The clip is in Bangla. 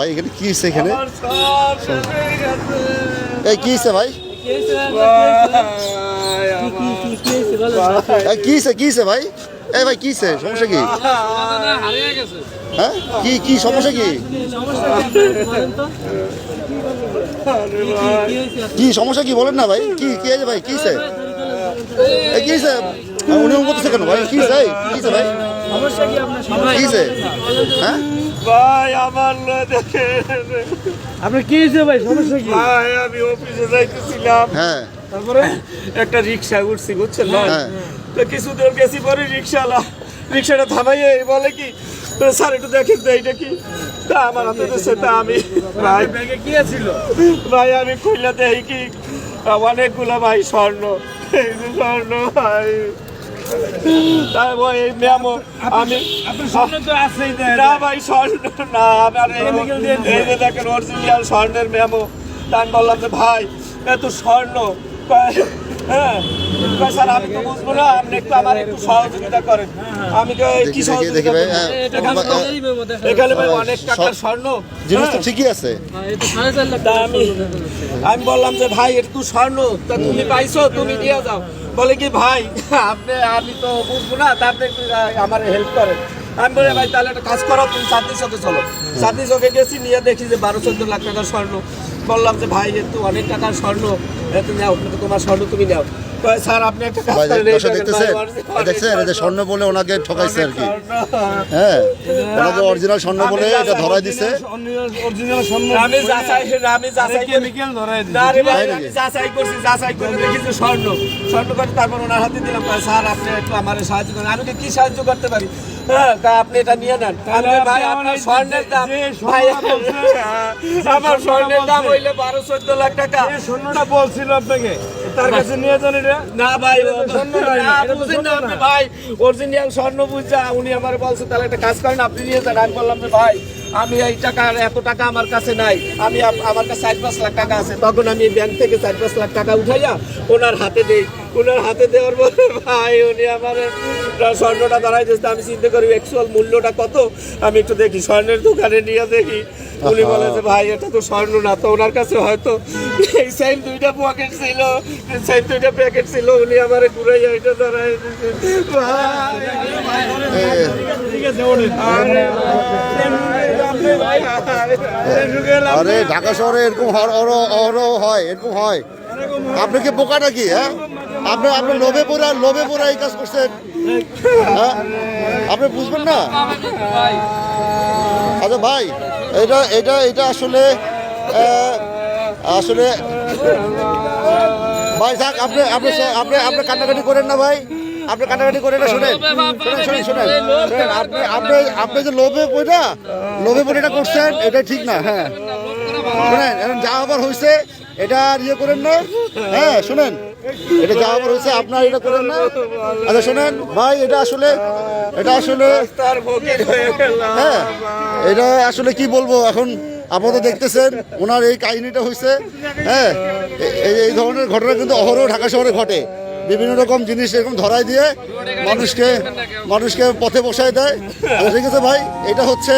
ভাই এখানে কি হচ্ছে এখানে হয়ে। এই কি হচ্ছে ভাই ভাই, এই কি হচ্ছে কি হচ্ছে ভাই এই ভাই কি হচ্ছে সমস্যা কি হ্যাঁ কি কি সমস্যা কি কি সমস্যা কি বলেন না ভাই কি কি আছে ভাই কি এই কি আর উনি করতেছে কেন ভাই কি এই? কি হচ্ছে ভাই কি হচ্ছে হ্যাঁ ভাই আমার না দেখে আপনার কি হয়েছে ভাই? সমস্যা কি? ভাই আমি অফিসে যাইতেছিলাম। হ্যাঁ। তারপরে? একটা রিক্সা উঠছি বুঝছেন না? হ্যাঁ। তো কিছু দূর গেছি পরে রিক্সাওয়ালা রিক্সাটা থামাইয়ে বলে কি স্যার একটু দেখেন তো এইটা কি? তা আমার হাতে দিচ্ছে তা আমি ভাই ব্যাগে কি ছিল ভাই আমি খুললে দেই কি অনেকগুলো ভাই স্বর্ণ এই যে স্বর্ণ ভাই। আমি না? ভাই স্বর্ণ না আমার এই যে দেখেন অরিজিনাল স্বর্ণের মেমো তা আমি বললাম যে ভাই এত স্বর্ণ। হ্যাঁ? কয়, স্যার আমি তো বুঝব না আপনি একটু আমার একটু সহযোগিতা করেন। আমি কি সহযোগিতা? হ্যাঁ, এখানে ভাই অনেক টাকার স্বর্ণ জিনিস তো হ্যাঁ। ঠিকই আছে। আমি আমি বললাম যে ভাই একটু স্বর্ণ তা তুমি পাইছো তুমি দিয়ে যাও। বলে কি, ভাই, আপনি, আমি তো বুঝব না, তা আপনি একটু আমার হেল্প করেন। আমি বলি, ভাই, তাহলে একটা কাজ করো, তুমি চাঁদনি চোখে চলো। চাঁদনি চোখে গেছি, নিয়ে দেখি যে বারো চোদ্দ লাখ টাকার স্বর্ণ। বললাম যে, ভাই একটু অনেক টাকার স্বর্ণ। নাও কিন্তু তোমার স্বর্ণ তুমি নাও। স্যার আপনি একটা কাজ করেন এই দর্শক দেখেন, দেখতেছেন ভাই, original এই দেখছেন? এই যে স্বর্ণ। বলে ওনাকে ঠকাইছে আর কি। হ্যাঁ ওনাকে অরিজিনাল স্বর্ণ বলে এটা ধরাই দিছে। অরিজিনাল সামনে আমি যাচাই আমি যাচাই কেমিক্যাল ধরাই না রে ভাই, আমি যাচাই করছি, যাচাই করে দেখেছি স্বর্ণ। স্বর্ণ করে তারপর ওনার হাতে দিলাম, স্যার, আপনি একটু আমার সাহায্য করেন। আমি কি কি সাহায্য করতে পারি? হ্যাঁ, তা আপনি এটা নিয়ে নেন। আমি ভাই, আপনার স্বর্ণের দাম, ভাই, আমার স্বর্ণের দাম হইলে 12-14 লাখ টাকা। স্বর্ণটা বলছিল আপনাকে তার কাছে নিয়ে যান এটা না ভাই, বুঝেন না আপনি ভাই, অরিজিনাল স্বর্ণ বুঝা, উনি আমার বলছে, তাহলে একটা কাজ করেন, আপনি নিয়ে যান। আমি বললাম যে, ভাই, আমি এই টাকা এত টাকা আমার কাছে নাই। আমি আমার কাছে চার পাঁচ লাখ টাকা আছে। তখন আমি ব্যাংক থেকে চার পাঁচ লাখ টাকা উঠাইয়া ওনার হাতে দেই। ওনার হাতে দেওয়ার পরে ভাই উনি আমার স্বর্ণটা দাঁড়াই দিচ্ছে আমি চিন্তা করি অ্যাকচুয়াল মূল্যটা কত? আমি একটু দেখি স্বর্ণের দোকানে নিয়ে দেখি। উনি বলে যে ভাই এটা তো স্বর্ণ না। তো ওনার কাছে হয়তো এই সেম দুইটা পকেট ছিল। সেম দুইটা প্যাকেট ছিল। উনি আমার ঘুরাইয়া এটা দাঁড়াই ভাই। ঠিক আছে ওঠেন আরে, ঢাকা শহরে এরকম হয় এরকম হয়। আপনি কি বোকা নাকি হ্যাঁ? আপনি আপনি লোভে পড়ে লোভে পড়ে এই কাজ করছেন। হ্যাঁ? আপনি বুঝবেন না? আচ্ছা ভাই, এটা এটা এটা আসলে আসলে ভাই থাক আপনি আপনি আপনি আপনি কান্নাকাটি করেন না, ভাই। আপনি কান্নাকাটি করে না শুনেন। শুনেন শুনেন শুনেন। আপনি আপনি আপনি যে লোভে পড়ে লোভে এটা করছেন এটা ঠিক না হ্যাঁ। শুনেন এখন যা আবার হয়েছে এটা আর ইয়ে করেন না হ্যাঁ শুনেন। এটা যা আবার হয়েছে আপনার এটা করেন না। আচ্ছা শুনেন ভাই এটা আসলে এটা আসলে হয়ে হ্যাঁ এটা আসলে কি বলব এখন আপনারা দেখতেছেন ওনার এই কাহিনীটা হয়েছে হ্যাঁ এই এই ধরনের ঘটনা কিন্তু অহরহ ঢাকা শহরে ঘটে। বিভিন্ন রকম জিনিস এরকম ধরাই দিয়ে মানুষকে মানুষকে পথে বসায় দেয়। ঠিক আছে ভাই, এটা হচ্ছে